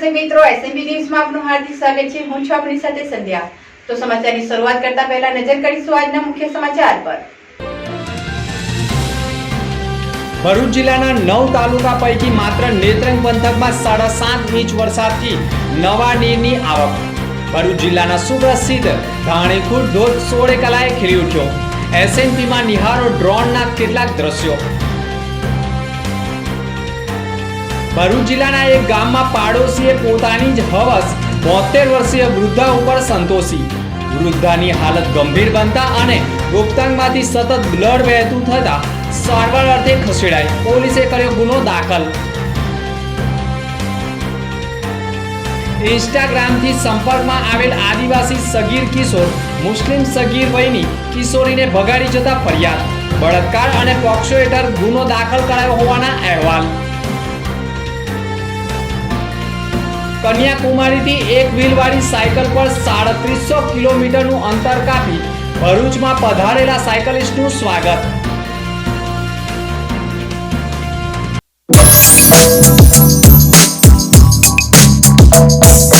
દર્શક મિત્રો એસએમબી ન્યૂઝમાં આપનું હાર્દિક સ્વાગત છે. હું છું આપની સાથે સંધ્યા. તો સમાચારની શરૂઆત કરતા પહેલા નજર કરીશું આજના મુખ્ય સમાચાર પર. ભરૂચ જિલ્લાના નવ તાલુકા પૈકી માત્ર નેત્રંગ પંથકમાં સાડા સાત ઇંચ વરસાદથી નવા નીરની આવક. ભરૂચ જિલ્લાના સુપ્રસિદ્ધ ધાણીખુર ધોધ સોળે કલાએ ખીલી ઉઠ્યો. એસએનપીમાં નિહારો ડ્રોનના કેટલાક દ્રશ્યો. ભરૂચ જિલ્લાના એક ગામમાં પાડોશીએ પોતાની જ હવસ બોતેર વર્ષીય વૃદ્ધા ઉપર સંતોષી. વૃદ્ધાની હાલત ગંભીર બનતા અને ગુપ્તાંગમાંથી સતત બ્લડ વહેતું થતા સારવાર અર્થે ખસેડાઈ પોલીસે કર્યો ગુનો દાખલ. ઇન્સ્ટાગ્રામથી સંપર્કમાં આવેલ આદિવાસી સગીર કિશોર, મુસ્લિમ સગીર વયની કિશોરીને ભગાડી જતા ફરિયાદ. બળાત્કાર અને પોક્સો હેઠળ ગુનો દાખલ કરાયો હોવાના અહેવાલ. કન્યાકુમારીથી એક વ્હીલવાળી સાયકલ પર સાડત્રીસો કિલોમીટરનું અંતર કાપી ભરૂચમાં પધારેલા સાયકલિસ્ટનું સ્વાગત. Thank ફૂડ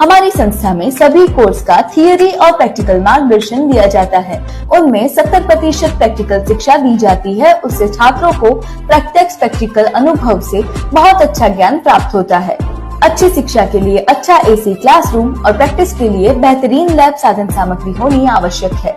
हमारी संस्था में सभी कोर्स का थियोरी और प्रैक्टिकल मार्गदर्शन दिया जाता है। उनमें 70 प्रतिशत प्रैक्टिकल शिक्षा दी जाती है। उससे छात्रों को प्रत्यक्ष प्रैक्टिकल अनुभव से बहुत अच्छा ज्ञान प्राप्त होता है। अच्छी शिक्षा के लिए अच्छा एसी क्लासरूम और प्रैक्टिस के लिए बेहतरीन लैब साधन सामग्री होनी आवश्यक है।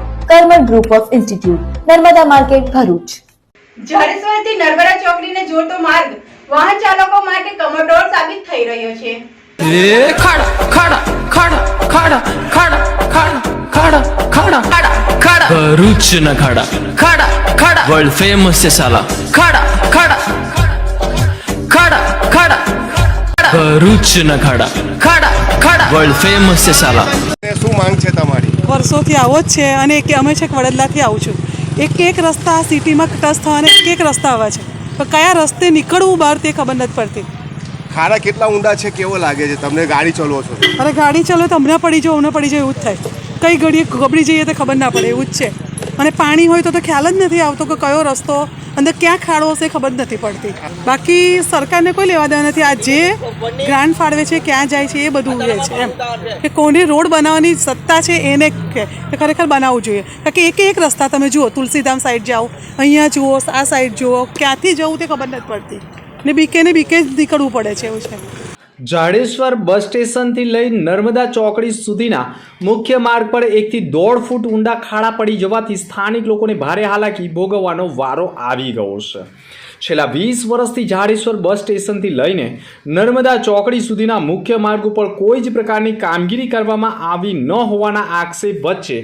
Karmal group of institute Narmada market Bharuch. જાડેશ્વરથી Narmada ચોકડીને જોડતો માર્ગ વાહન ચાલકો માટે કમરડોળ સાબિત થઈ રહ્યો છે. શું માંગ છે તમારી? વર્ષોથી આવો જ છે અને એક અમે છે વડોદરાથી આવું છું. એક એક રસ્તા આ સિટીમાં ટચ થવાને એક એક રસ્તા આવા છે. પણ કયા રસ્તે નીકળવું બહાર તે ખબર નથી પડતી. ખાડા કેટલા ઊંડા છે કેવો લાગે છે? તમને ગાડી ચલાવો છો? અરે ગાડી ચલો તો હમણાં પડી જાઓ હમણાં પડી જાય એવું જ થાય. કઈ ઘડીએ ગબડી જઈએ તો ખબર ના પડે એવું જ છે. અને પાણી હોય તો તો ખ્યાલ જ નથી આવતો કે કયો રસ્તો અંદર ક્યાં ખાડો હશે ખબર નથી પડતી. બાકી સરકારને કોઈ લેવા દેવા નથી. આ જે ગ્રાન્ટ ફાળવે છે, ક્યાં જાય છે, એ બધું ઉડે છે, એમ. કે કોને રોડ બનાવવાની સત્તા છે, એને કે ખરેખર બનાવવું જોઈએ. કારણ કે એક એક રસ્તા તમે જુઓ, તુલસીધામ સાઈડ જાઓ, અહીંયા જુઓ, આ સાઈડ જુઓ, ક્યાંથી જવું તે ખબર નથી પડતી. ને બીકે ને બીકે જ નીકળવું પડે છે એવું છે. જાડેશ્વર બસ સ્ટેશનથી લઈ નર્મદા ચોકડી સુધીના મુખ્ય માર્ગ પર એકથી દોઢ ફૂટ ઊંડા ખાડા પડી જવાથી સ્થાનિક લોકોને ભારે હાલાકી ભોગવવાનો વારો આવી ગયો છે છેલ્લા વીસ વર્ષથી જાડેશ્વર બસ સ્ટેશનથી લઈને નર્મદા ચોકડી સુધીના મુખ્ય માર્ગ ઉપર કોઈ જ પ્રકારની કામગીરી કરવામાં આવી ન હોવાના આક્ષેપ વચ્ચે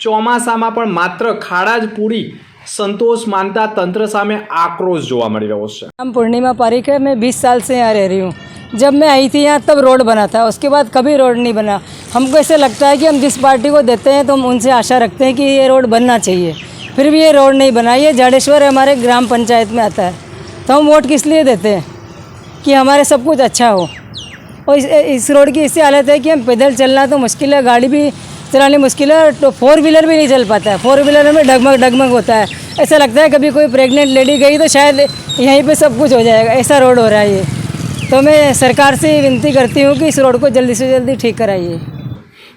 ચોમાસામાં પણ માત્ર ખાડા જ પૂરી સંતોષ માનતા તંત્ર સામે આક્રોશ જોવા મળી રહ્યો છે नाम पूर्णिमा पारिक है मैं 20 साल से यहाँ रह रही हूँ जब मैं आई थी यहाँ तब रोड बना था। उसके बाद कभी रोड नहीं बना। हमको ऐसे लगता है कि हम जिस पार्टी को देते हैं तो हम उनसे आशा रखते हैं कि ये रोड बनना चाहिए। फिर भी ये रोड नहीं बना। ये जाडेश्वर हमारे ग्राम पंचायत में आता है। तो हम वोट किस लिए देते हैं? कि हमारे सब कुछ अच्छा हो। और इस, इस रोड की ऐसी हालत है कि हम पैदल चलना तो मुश्किल है। गाड़ी भी चलानी मुश्किल है तो फोर व्हीलर भी नहीं चल पाता है। फोर व्हीलर में डगमग डगमग होता है। ऐसा लगता है कभी कोई प्रेग्नेंट लेडी गई तो शायद यहीं पे सब कुछ हो जाएगा। ऐसा रोड हो रहा है ये। तो मैं सरकार से विनती करती हूँ कि इस रोड को जल्दी से जल्दी ठीक कराइए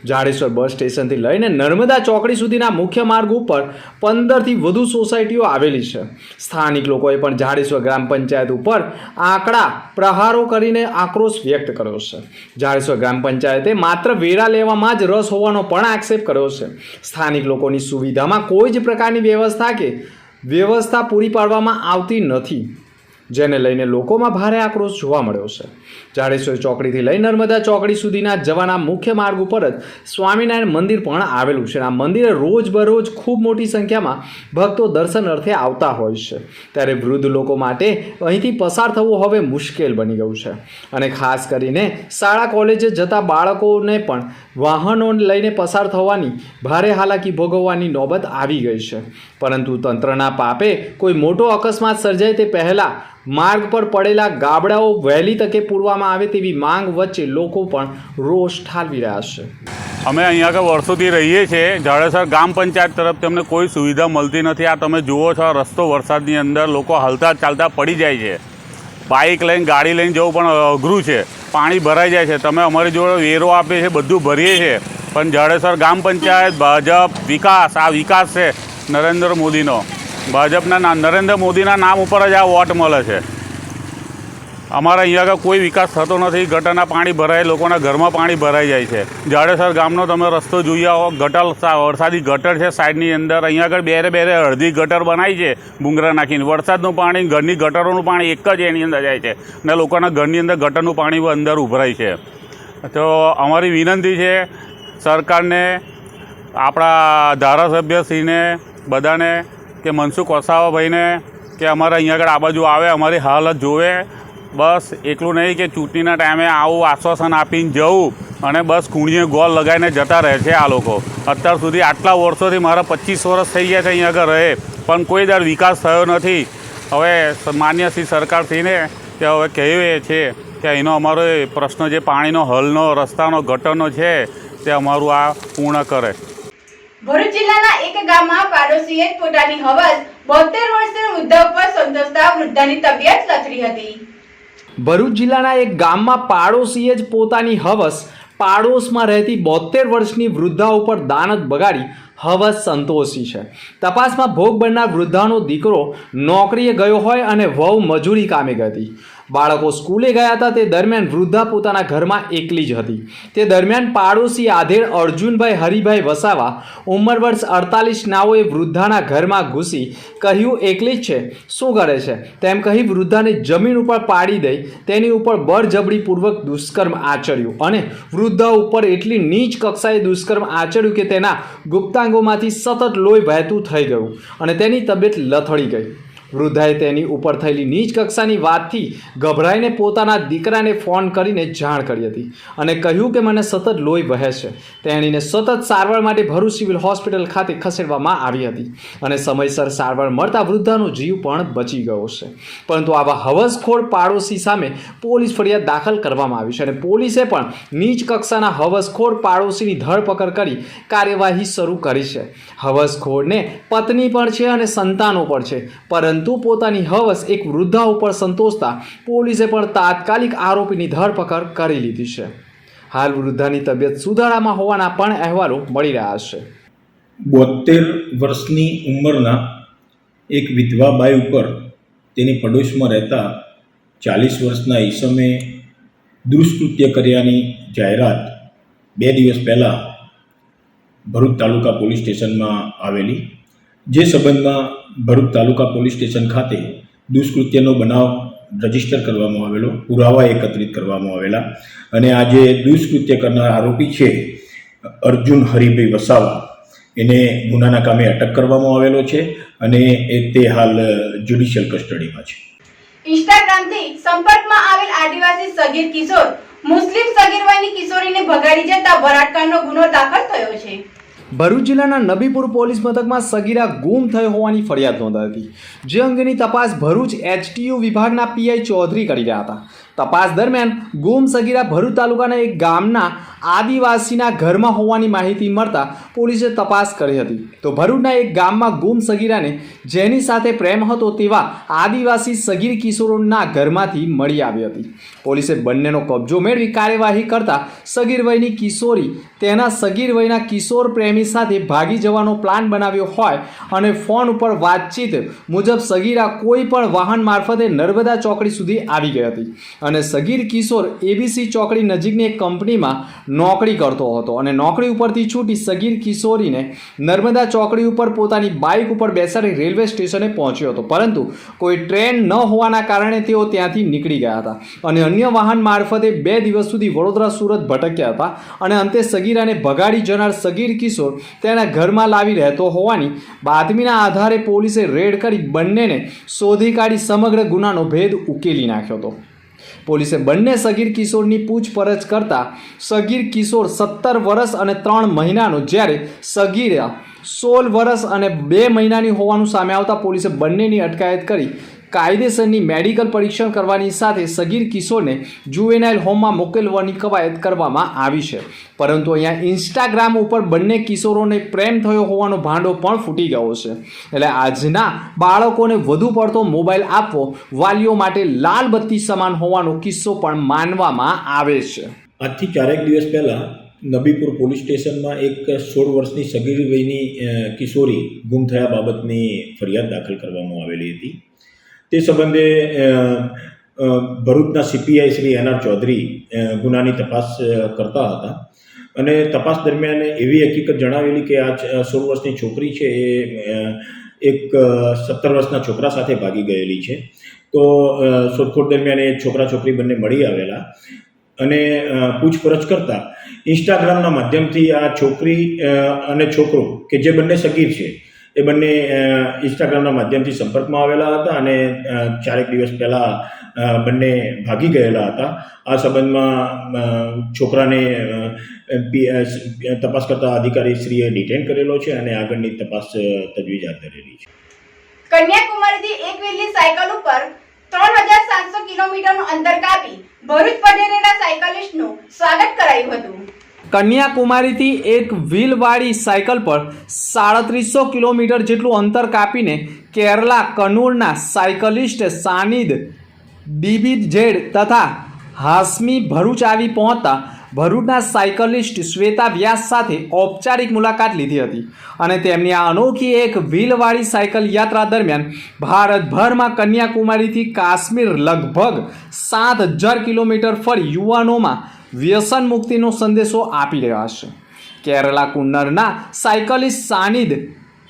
જાડેશ્વર બસ સ્ટેશનથી લઈને નર્મદા ચોકડી સુધીના મુખ્ય માર્ગ ઉપર પંદરથી વધુ સોસાયટીઓ આવેલી છે સ્થાનિક લોકોએ પણ જાડેશ્વર ગ્રામ પંચાયત ઉપર આંકડા પ્રહારો કરીને આક્રોશ વ્યક્ત કર્યો છે જાડેશ્વર ગ્રામ પંચાયતે માત્ર વેરા લેવામાં જ રસ હોવાનો પણ આક્ષેપ કર્યો છે સ્થાનિક લોકોની સુવિધામાં કોઈ જ પ્રકારની વ્યવસ્થા કે વ્યવસ્થા પૂરી પાડવામાં આવતી નથી જેને લઈને લોકોમાં ભારે આક્રોશ જોવા મળ્યો છે. જાડેશ્વર ચોકડીથી લઈ નર્મદા ચોકડી સુધીના જવાના મુખ્ય માર્ગ ઉપર જ સ્વામિનારાયણ મંદિર પણ આવેલું છે. આ મંદિરે રોજબરોજ ખૂબ મોટી સંખ્યામાં ભક્તો દર્શન અર્થે આવતા હોય છે. ત્યારે વૃદ્ધ લોકો માટે અહીંથી પસાર થવું હવે મુશ્કેલ બની ગયું છે. અને ખાસ કરીને શાળા કોલેજે જતા બાળકોને પણ વાહનો લઈને પસાર થવાની ભારે હાલાકી ભોગવવાની નોબત આવી ગઈ છે. પરંતુ તંત્રના પાપે કોઈ મોટો અકસ્માત સર્જાય તે પહેલાં માર્ગ પર પડેલા ગાબડાઓ વહેલી તકે પૂરવામાં આવે તેવી માંગ વચ્ચે લોકો પણ રોષ ઠાલવી રહ્યા છે. અમે અહીંયા આગળ વર્ષોથી રહીએ છીએ. જાડેસર ગ્રામ પંચાયત તરફથી અમને કોઈ સુવિધા મળતી નથી. આ તમે જુઓ છો રસ્તો વરસાદની અંદર લોકો હલતા ચાલતા પડી જાય છે. બાઇક લઈને, ગાડી લઈને જવું પણ અઘરું છે. પાણી ભરાઈ જાય છે. તમે અમારી જોડે વેરો આપીએ છીએ, બધું ભરીએ છીએ. પણ જાડેસર ગ્રામ પંચાયત, ભાજપ વિકાસ, આ વિકાસ છે નરેન્દ્ર મોદીનો. ભાજપના નરેન્દ્ર મોદીના નામ ઉપર જ આ વોટ મળે છે. અમારા અહીંયા આગળ કોઈ વિકાસ થતો નથી. ગટરના પાણી ભરાય, લોકોના ઘરમાં પાણી ભરાઈ જાય છે. જાડેસર ગામનો તમે રસ્તો જોઈ આવો ગટર વરસાદી ગટર છે સાઈડની અંદર. અહીંયા આગળ બેરે બેરે અડધી ગટર બનાવી છે બુંગરા નાખીને. વરસાદનું પાણી, ઘરની ગટરોનું પાણી એક જ એની અંદર જાય છે ને લોકોના ઘરની અંદર ગટરનું પાણી અંદર ઉભરાય છે. તો અમારી વિનંતી છે સરકારને, આપણા ધારાસભ્યશ્રીને, બધાને કે મનસુખ વસાવાભાઈને કે અમારે અહીંયા આગળ આ બાજુ આવે, અમારી હાલત જોવે બસ એટલું નહીં કે ચૂંટણીના ટાઈમે આવું આશ્વાસન આપીને જવું અને બસ કુણીએ ગોળ લગાવીને જતા રહે છે આ લોકો. અત્યાર સુધી આટલા વર્ષોથી મારા પચીસ વર્ષ થઈ ગયા છે અહીં આગળ રહે, પણ કોઈ દર વિકાસ થયો નથી. હવે માન્ય શ્રી સરકારશ્રીને કે હવે કહીએ છે કે એનો અમારો એ પ્રશ્ન જે પાણીનો હલનો, રસ્તાનો, ગટરનો છે, તે અમારું આ પૂર્ણ કરે. ભરૂચ જિલ્લાના એક ગામમાં પાડોશીએ પોતાની હવસ બોતેર વર્ષીય વૃદ્ધા ઉપર સંતોષતા વૃદ્ધાની તબિયત લથડી હતી. ભરૂચ જિલ્લાના એક ગામમાં પાડોશીએ જ પોતાની હવસ પાડોશમાં રહેતી બોતેર વર્ષની વૃદ્ધા ઉપર દાનત બગાડી હવસ સંતોષી છે. તપાસમાં ભોગ બનનાર વૃદ્ધાનો દીકરો નોકરીએ ગયો હોય અને વહુ મજૂરી કામે ગઈ હતી. બાળકો સ્કૂલે ગયા હતા, તે દરમિયાન વૃદ્ધા પોતાના ઘરમાં એકલી જ હતી. તે દરમિયાન પાડોશી આધેડ અર્જુનભાઈ, હરિભાઈ વસાવા, ઉંમર વર્ષ અડતાલીસ, નાઓએ વૃદ્ધાના ઘરમાં ઘૂસી કહ્યું, એકલી જ છે, શું કરે છે? તેમ કહી વૃદ્ધાને જમીન ઉપર પાડી દઈ, તેની ઉપર બળજબરીપૂર્વક દુષ્કર્મ આચર્યું. અને વૃદ્ધા ઉપર એટલી નીચ કક્ષાએ દુષ્કર્મ આચર્યું કે તેના ગુપ્તાંગોમાંથી સતત લોહી વહેતું થઈ ગયું અને તેની તબિયત લથડી ગઈ. વૃદ્ધાએ તેની ઉપર થયેલી નીચ કક્ષાની વાતથી ગભરાઈને પોતાના દીકરાને ફોન કરીને જાણ કરી હતી અને કહ્યું કે મને સતત લોહી વહે છે. તેણીને સતત સારવાર માટે ભરૂચ સિવિલ હોસ્પિટલ ખાતે ખસેડવામાં આવી હતી અને સમયસર સારવાર મળતા વૃદ્ધાનો જીવ પણ બચી ગયો છે. પરંતુ આવા હવસખોર પાડોશી સામે પોલીસ ફરિયાદ દાખલ કરવામાં આવી છે અને પોલીસે પણ નીચ કક્ષાના હવસખોર પાડોશીની ધરપકડ કરી કાર્યવાહી શરૂ કરી છે. હવસખોરને પત્ની પણ છે અને સંતાનો પણ છે, પરંતુ પોતાની હવસ એક વૃદ્ધા ઉપર સંતોષતા પોલીસે પણ તાત્કાલિક આરોપીની ધરપકડ કરી લીધી છે. હાલ વૃદ્ધાની તબિયત સુધારામાં હોવાના પણ અહેવાલો મળી રહ્યા છે. બોતેર વર્ષની ઉંમરના એક વિધવા બાઈ ઉપર તેની પડોશમાં રહેતા ચાલીસ વર્ષના ઈસમે દુષ્કૃત્ય કર્યાની જાહેરાત બે દિવસ પહેલાં ભરૂચ તાલુકા પોલીસ સ્ટેશનમાં આવેલી જે સંબંધમાં ભરૂચ તાલુકા પોલીસ સ્ટેશન ખાતે દુષ્કૃત્યનો બનાવ રજિસ્ટર કરવામાં આવેલો, પુરાવા એકત્રિત કરવામાં આવેલા અને આજે દુષ્કૃત્ય કરનાર આરોપી છે અર્જુન હરિભાઈ વસાવા. એને ગુનાના કામે અટક કરવામાં આવેલો છે અને એ તે હાલ જ્યુડિશિયલ કસ્ટડીમાં છે. ઇન્સ્ટાગ્રામથી સંપર્કમાં આવેલ આદિવાસી સગીર કિશોર, મુસ્લિમ સગીર વયની કિશોરીને ભગાડી જતા બળાત્કારનો ગુનો દાખલ થયો છે. ભરૂચ જિલ્લાના નબીપુર પોલીસ મથકમાં સગીરા ગુમ થઈ હોવાની ફરિયાદ નોંધાઈ હતી. જે અંગેની તપાસ ભરૂચ એચટીયુ વિભાગના પીઆઈ ચૌધરી કરી રહ્યા હતા. તપાસ દરમિયાન ગુમ સગીરા ભરૂચ તાલુકાના એક ગામના આદિવાસીના ઘરમાં હોવાની માહિતી મળતા પોલીસે તપાસ કરી હતી. તો ભરૂચના એક ગામમાં ગુમ સગીરાને જેની સાથે પ્રેમ હતો તેવા આદિવાસી સગીર કિશોરોના ઘરમાંથી મળી આવી હતી. પોલીસે બંનેનો કબજો મેળવી કાર્યવાહી કરતા સગીર વયની કિશોરી તેના સગીર વયના કિશોર પ્રેમી સાથે ભાગી જવાનો પ્લાન બનાવ્યો હોય અને ફોન ઉપર વાતચીત મુજબ સગીરા કોઈ પણ વાહન મારફતે નર્મદા ચોકડી સુધી આવી ગઈ હતી. અને સગીર કિશોર એબીસી ચોકડી નજીકની એક કંપનીમાં નોકરી કરતો હતો અને નોકરી ઉપરથી છૂટી સગીર કિશોરીને નર્મદા ચોકડી ઉપર પોતાની બાઇક ઉપર બેસાડી રેલવે સ્ટેશને પહોંચ્યો હતો. પરંતુ કોઈ ટ્રેન ન હોવાના કારણે તેઓ ત્યાંથી નીકળી ગયા હતા અને અન્ય વાહન મારફતે બે દિવસ સુધી વડોદરા, સુરત ભટક્યા હતા અને અંતે સગીરાને ભગાડી જનાર સગીર કિશોર તેના ઘરમાં લાવી રહેતો હોવાની બાતમીના આધારે પોલીસે રેડ કરી બંનેને શોધી કાઢી સમગ્ર ગુનાનો ભેદ ઉકેલી નાખ્યો હતો. પોલીસે બંને સગીર કિશોરની પૂછપરછ કરતા સગીર કિશોર સત્તર વર્ષ અને ત્રણ મહિનાનો જ્યારે સગીર સોળ વર્ષ અને બે મહિનાની હોવાનું સામે આવતા પોલીસે બંનેની અટકાયત કરી કાયદેસરની મેડિકલ પરીક્ષણ કરવાની સાથે સગીર કિશોરને જુવેનાઇલ હોમમાં મોકલવાની કવાયત કરવામાં આવી છે. પરંતુ અહીંયા ઇન્સ્ટાગ્રામ ઉપર બંને કિશોરોને પ્રેમ થયો હોવાનો ભાંડો પણ ફૂટી ગયો છે. એટલે આજના બાળકોને વધુ પડતો મોબાઈલ આપવો વાલીઓ માટે લાલ બત્તી સમાન હોવાનો કિસ્સો પણ માનવામાં આવે છે. આજથી ચારેક દિવસ પહેલાં નબીપુર પોલીસ સ્ટેશનમાં એક સોળ વર્ષની સગીર વયની કિશોરી ગુમ થયા બાબતની ફરિયાદ દાખલ કરવામાં આવેલી હતી. તે સંબંધે ભરૂચના CPI Shri N R Chaudhari ગુનાની તપાસ કરતા હતા. અને તપાસ દરમિયાન એવી હકીકત જણાવેલી કે આ સોળ વર્ષની છોકરી છે એ એક સત્તર વર્ષના છોકરા સાથે ભાગી ગયેલી છે. તો શોધખોળ દરમિયાન એ છોકરા છોકરી બંને મળી આવેલા. અને પૂછપરછ કરતા ઇન્સ્ટાગ્રામના માધ્યમથી આ છોકરી અને છોકરો, કે જે બંને સગીર છે એ બંને ઇન્સ્ટાગ્રામના માધ્યમથી સંપર્કમાં આવેલા હતા અને ચારેક દિવસ પહેલાં બંને ભાગી ગયેલા હતા. આ સંબંધમાં છોકરાને તપાસ કરતા અધિકારી શ્રીએ ડિટેન કરેલો છે અને આગળની તપાસ તજવીજ હાથ ધરેલી છે. કન્યાકુમારીથી એક વ્હીલની સાયકલ ઉપર ત્રણ હજાર સાતસો કિલોમીટરનું અંતર કાપી ભરૂચ પધારેલા સાયકલિસ્ટનું સ્વાગત કરાયું હતું. કન્યાકુમારીથી એક વ્હીલવાળી સાયકલ પર સાડત્રીસો કિલોમીટર જેટલું અંતર કાપીને Kerala કનૂરના cyclist Sanid D B Z તથા હાસમી ભરૂચ આવી પહોંચતા ભરૂચના સાયકલિસ્ટ શ્વેતા વ્યાસ સાથે ઔપચારિક મુલાકાત લીધી હતી અને તેમની આ અનોખી એક વ્હીલવાળી સાયકલ યાત્રા દરમિયાન ભારતભરમાં કન્યાકુમારીથી કાશ્મીર લગભગ સાત હજાર કિલોમીટર ફરી યુવાનોમાં વ્યસન મુક્તિનો સંદેશો આપી રહ્યા છે. કેરલા કુન્નરના સાયકલિસ્ટ સાનિદ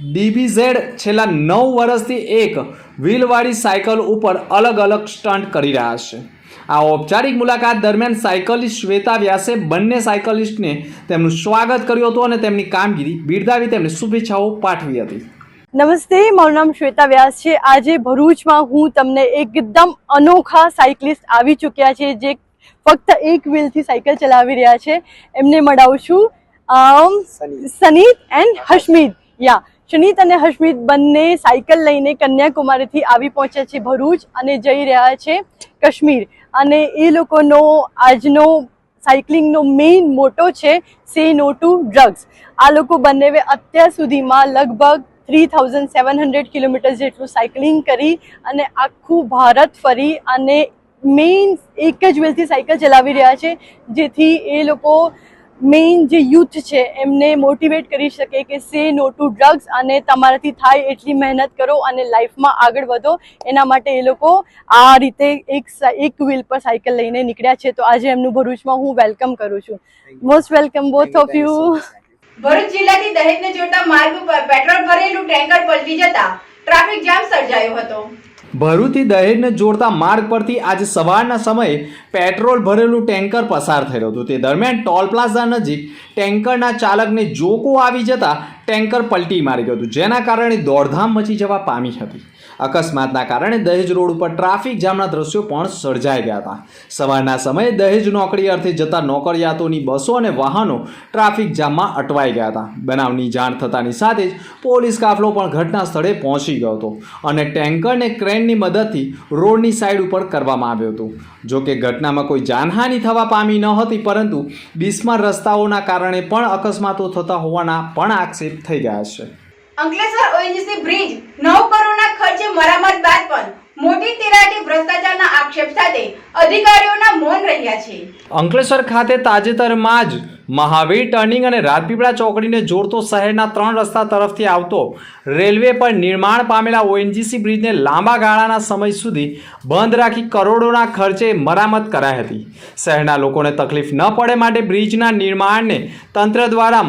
ડીબીઝેડ છેલ્લા નવ વર્ષથી એક વ્હીલવાળી સાયકલ ઉપર અલગ અલગ સ્ટન્ટ કરી રહ્યા છે. આ ઔપચારિક મુલાકાત દરમિયાન સાયકલિસ્ટ શ્વેતા વ્યાસે બંને સાયકલિસ્ટને તેમનું સ્વાગત કર્યું હતું અને તેમની કામગીરી બિરદાવી તેમને શુભેચ્છાઓ પાઠવી હતી. નમસ્તે મારું નામ શ્વેતા વ્યાસ છે. આજે ભરૂચમાં હું તમને એકદમ અનોખા સાયકલિસ્ટ આવી ચૂક્યા છે જે ફક્ત એક વ્હીલથી સાયકલ ચલાવી રહ્યા છે. એમને મળાવું છું સનીત. એન્ડ હશમીદ યા શનીત અને હશમીદ બંને સાયકલ લઈને કન્યાકુમારીથી આવી પહોંચ્યા છે ભરૂચ અને જઈ રહ્યા છે કાશ્મીર. અને એ લોકોનો આજનો સાયકલિંગનો મેઇન મોટો છે સે નો ટુ ડ્રગ્સ આ લોકો બંનેવે અત્યાર સુધીમાં લગભગ three thousand seven hundred kilometre જેટલું સાયકલિંગ કરી અને આખું ભારત ફરી અને મેઇન એક જ વેલથી સાયકલ ચલાવી રહ્યા છે, જેથી એ લોકો મેઇન જે યુથ છે એમને મોટિવેટ કરી શકે કે સે નો ટુ ડ્રગ્સ અને તમારાથી થાય એટલી મહેનત કરો અને લાઈફમાં આગળ વધો. એના માટે એ લોકો આ રીતે એક એક વ્હીલ પર સાયકલ લઈને નીકળ્યા છે. તો આજે એમનું ભરૂચમાં હું વેલકમ કરું છું. Most welcome both of you Bharuch જિલ્લાથી દહેજને જોડતા માર્ગ પર પેટ્રોલ ભરેલું ટેન્કર પલટી જતા ટ્રાફિક જામ સર્જાયો હતો. ભરૂચથી દહેજને જોડતા માર્ગ પરથી આજે સવારના સમયે પેટ્રોલ ભરેલું ટેન્કર પસાર થયું હતું. તે દરમિયાન ટોલ પ્લાઝા નજીક ટેન્કરના ચાલકને જોકો આવી જતા ટેન્કર પલટી મારી ગયું હતું, જેના કારણે દોડધામ મચી જવા પામી હતી. અકસ્માતના કારણે દહેજ રોડ ઉપર ટ્રાફિક જામના દ્રશ્યો પણ સર્જાઈ ગયા હતા. સવારના સમયે દહેજ નોકરી અર્થે જતા નોકરિયાતોની બસો અને વાહનો ટ્રાફિક જામમાં અટવાઈ ગયા હતા. બનાવની જાણ થતાની સાથે જ પોલીસ કાફલો પણ ઘટના સ્થળે પહોંચી ગયો હતો અને ટેન્કરને ક્રેનની મદદથી રોડની સાઈડ ઉપર કરવામાં આવ્યું હતું. જોકે ઘટનામાં કોઈ જાનહાનિ થવા પામી ન હતી, પરંતુ બિસ્માર રસ્તાઓના કારણે પણ અકસ્માતો થતા હોવાના પણ આક્ષેપ થઈ ગયા છે. અંકલેશ્વર ઓએનજીસી બ્રિજ, નવ કરોડના ખર્ચે મરામત બાદ પણ મોટી તિરાટી ભ્રષ્ટાચારના આક્ષેપ સાથે અધિકારીઓના મૌન રહ્યા છે. અંકલેશ્વર ખાતે તાજેતરમાં જ મહાવીર ટર્નિંગ અને રાજપીપળા ચોકડીને જોડતો શહેરના ત્રણ રસ્તા તરફથી આવતો રેલવે પર નિર્માણ પામેલા ઓએનજીસી બ્રિજને લાંબા ગાળાના સમય સુધી બંધ રાખી કરોડોના ખર્ચે મરામત કરાઈ હતી. શહેરના લોકોને તકલીફ ન પડે માટે બ્રિજના નિર્માણને તંત્ર દ્વારા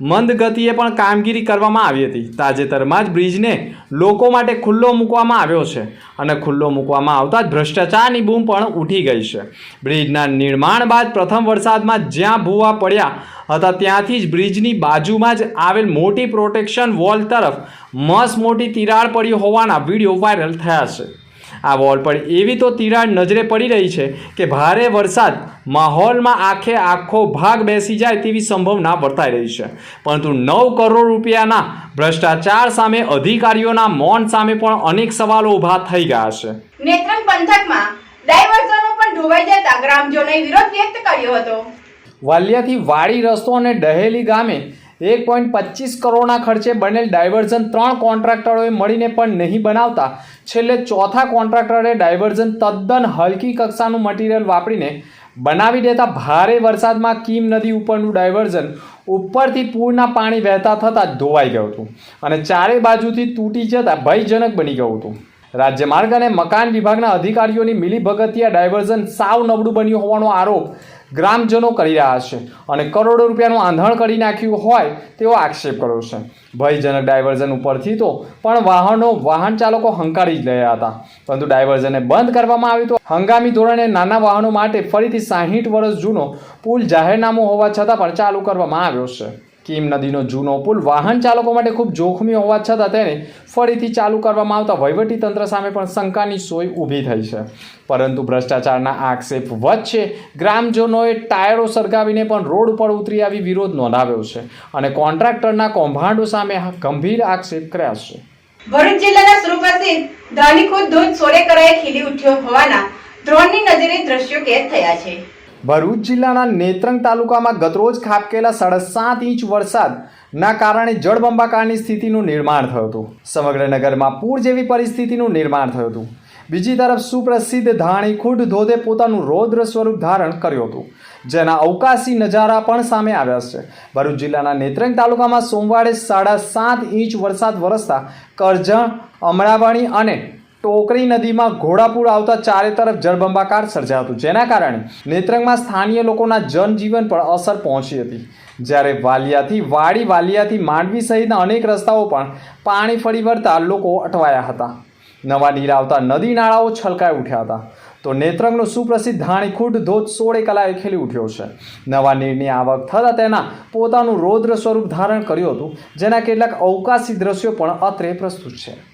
મંદ ગતિએ પણ કામગીરી કરવામાં આવી હતી. તાજેતરમાં જ બ્રિજને લોકો માટે ખુલ્લો મૂકવામાં આવ્યો છે અને ખુલ્લો મૂકવામાં આવતા જ ભ્રષ્ટાચારની બૂમ પણ ઉઠી ગઈ છે. બ્રિજના નિર્માણ બાદ પ્રથમ વરસાદમાં જ્યાં ભૂવા પડ્યા હતા ત્યાંથી જ બ્રિજની બાજુમાં જ આવેલ મોટી પ્રોટેક્શન વોલ તરફ મસ્ત મોટી તિરાડ પડી હોવાના વીડિયો વાયરલ થયા છે. આ વોલ પર. એવી તો તિરાડ નજરે પડી રહી છે કે ભારે વરસાદ માહોલમાં આખે આખો ભાગ બેસી જાય તેવી સંભાવના વર્તાઈ રહી છે. પરંતુ નવ કરોડ રૂપિયાના ભ્રષ્ટાચાર સામે અધિકારીઓના મૌન સામે પણ અનેક સવાલો ઊભા થઈ ગયા છે. નેત્રંગ પંથકમાં ડાયવર્ઝનો પણ ધોવાઈ જતા ગ્રામજનોએ વિરોધ વ્યક્ત કર્યો હતો. વાલિયાથી વાડી રસ્તો અને ડહેલી ગામે એક પોઈન્ટ પચીસ કરોડના ખર્ચે બનેલ ડાયવર્ઝન ત્રણ કોન્ટ્રાક્ટરોએ મળીને પણ નહીં બનાવતા. છેલ્લે ચોથા કોન્ટ્રાક્ટરે ડાયવર્ઝન તદ્દન હલકી કક્ષાનું મટીરિયલ વાપરીને બનાવી દેતા ભારે વરસાદમાં કીમ નદી ઉપરનું ડાયવર્ઝન ઉપરથી પૂરના પાણી વહેતા થતાં ધોવાઈ ગયું હતું અને ચારે બાજુથી તૂટી જતાં ભયજનક બની ગયું હતું. રાજ્ય માર્ગ અને મકાન વિભાગના અધિકારીઓની મિલીભગતિયા ડાયવર્ઝન સાવ નબળું બન્યું હોવાનો આરોપ ગ્રામજનો કરી રહ્યા છે અને કરોડો રૂપિયાનું આંધણ કરી નાખ્યું હોય તેવો આક્ષેપ કર્યો છે. ભયજનક ડાયવર્ઝન ઉપરથી તો પણ વાહનો વાહન ચાલકો હંકારી જ રહ્યા હતા. પરંતુ ડાયવર્ઝનને બંધ કરવામાં આવ્યું તો હંગામી ધોરણે નાના વાહનો માટે ફરીથી સાહીઠ વર્ષ જૂનો પુલ જાહેરનામું હોવા છતાં પણ ચાલુ કરવામાં આવ્યો છે. કીમ નદીનો જૂનો પુલ. વાહન ચાલકો માટે ખૂબ જોખમી હોવા છતાં તેને ફરીથી ચાલુ કરવામાં આવતા વહીવટી તંત્ર સામે પણ શંકાની સોય ઊભી થઈ છે. પરંતુ ભ્રષ્ટાચારના આક્ષેપ વચ્ચે ગ્રામજનોએ ટાયરો સળગાવીને પણ રોડ ઉપર ઉતરી આવી વિરોધ નોંધાવ્યો છે અને કોન્ટ્રાક્ટરના કૌભાંડો સામે ગંભીર આક્ષેપ કર્યા છે. ભરૂચ જિલ્લાના સુપ્રસિદ્ધ ધાનીખુદ ધોધ સોરેકરાએ ખીલી ઉઠ્યો હોવાના ડ્રોનની નજરે દ્રશ્યો કેદ થયા છે. ભરૂચ જિલ્લાના નેત્રંગ તાલુકામાં ગતરોજ ખાબકેલા સાડા સાત ઇંચ વરસાદના કારણે જળબંબાકારની સ્થિતિનું નિર્માણ થયું હતું. સમગ્ર નગરમાં પૂર જેવી પરિસ્થિતિનું નિર્માણ થયું હતું. બીજી તરફ સુપ્રસિદ્ધ ધાણી ખુડ ધોધે પોતાનું રૌદ્ર સ્વરૂપ ધારણ કર્યું હતું. જેના અવકાશી નજારા પણ સામે આવ્યા છે. ભરૂચ જિલ્લાના નેત્રંગ તાલુકામાં સોમવારે સાડા સાત ઇંચ વરસાદ વરસતા કરજણ, અમરાવાણી અને ટોકરી નદીમાં ઘોડાપુર આવતા ચારે તરફ જળબંબાકાર સર્જાયું હતું. જેના કારણે નેત્રંગમાં સ્થાનીય લોકોના જનજીવન પર અસર પહોંચી હતી. જ્યારે વાલિયાથી વાડી વાલિયાથી માંડવી સહિતના અનેક રસ્તાઓ પણ પાણી ફરી વળતા લોકો અટવાયા હતા. નવા નીર આવતા નદી નાળાઓ છલકાઈ ઉઠ્યા હતા. તો નેત્રંગનો સુપ્રસિદ્ધ ધાણીખૂટ ધોધ સોળે કલાએ ખીલી ઉઠ્યો છે. નવા નીરની આવક થતાં તેના પોતાનું રૌદ્ર સ્વરૂપ ધારણ કર્યું હતું, જેના કેટલાક અવકાશી દ્રશ્યો પણ અત્રે પ્રસ્તુત છે.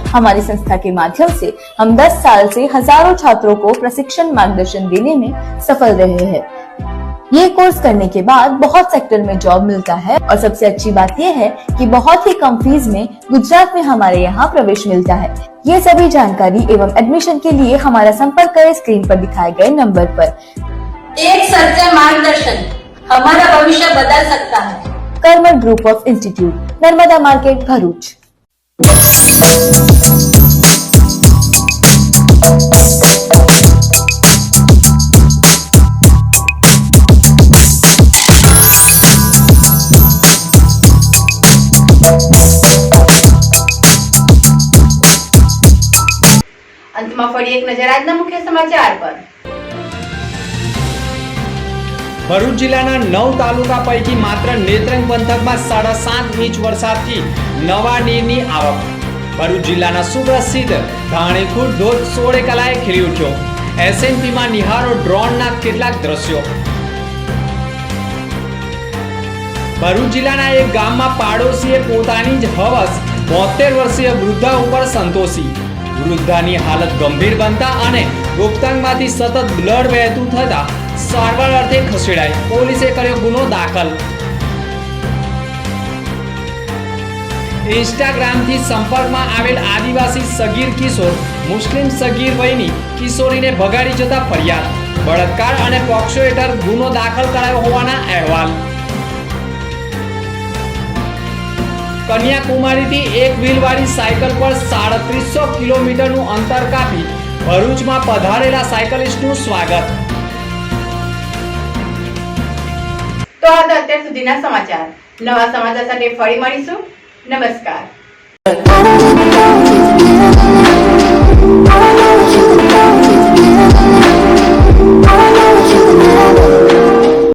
हमारी संस्था के माध्यम से हम 10 साल से हज़ारों छात्रों को प्रशिक्षण मार्गदर्शन देने में सफल रहे हैं। ये कोर्स करने के बाद बहुत सेक्टर में जॉब मिलता है और सबसे अच्छी बात यह है कि बहुत ही कम फ़ीस में गुजरात में हमारे यहाँ प्रवेश मिलता है। ये सभी जानकारी एवं एडमिशन के लिए हमारा संपर्क करें स्क्रीन पर दिखाए गए नंबर पर। एक सच्चा मार्गदर्शन हमारा भविष्य बदल सकता है। Karmal group of institute Narmada market Bharuch. અંતમાં ફરી એક નજર આજના મુખ્ય સમાચાર પર. ભરૂચ જિલ્લાના નવ તાલુકા પૈકી માત્ર નેત્રંગ પંથકમાં સાડા સાત ઇંચ વરસાદથી નવા નીરની આવક. ભરૂચ જિલ્લાના સુપ્રસિદ્ધ ધાણીખૂટ ધોધ સોળે કલાએ ખીલી ઉઠ્યો. એસએનપીમાં નિહારો ડ્રોનના કેટલાક દ્રશ્યો. ભરૂચ જિલ્લાના એક ગામમાં પાડોશીએ પોતાની જ હવસ બોતેર વર્ષીય વૃદ્ધા ઉપર સંતોષી. વૃદ્ધાની હાલત ગંભીર બનતા અને ગુપ્તાંગમાંથી સતત બ્લડ વહેતું થતા સારવાર અર્થે ખસેડાઈ પોલીસે કર્યો ગુનો દાખલ. ઇન્સ્ટાગ્રામથી સંપર્કમાં આવેલ આદિવાસી સગીર કિશોર, મુસ્લિમ સગીર વયની કિશોરીને ભગાડી જતા ફરિયાદ. બળાત્કાર અને પોક્સો હેઠળ ગુનો દાખલ કરાયો હોવાના અહેવાલ. કન્યાકુમારીથી એક વ્હીલવાળી સાયકલ પર સાડત્રીસો કિલોમીટરનું અંતર કાપી ભરૂચમાં પધારેલા સાયકલિસ્ટનું સ્વાગત. તો આ હતા અત્યાર સુધીના સમાચાર. નવા સમાચાર સાથે ફરી મળીશું. નમસ્કાર.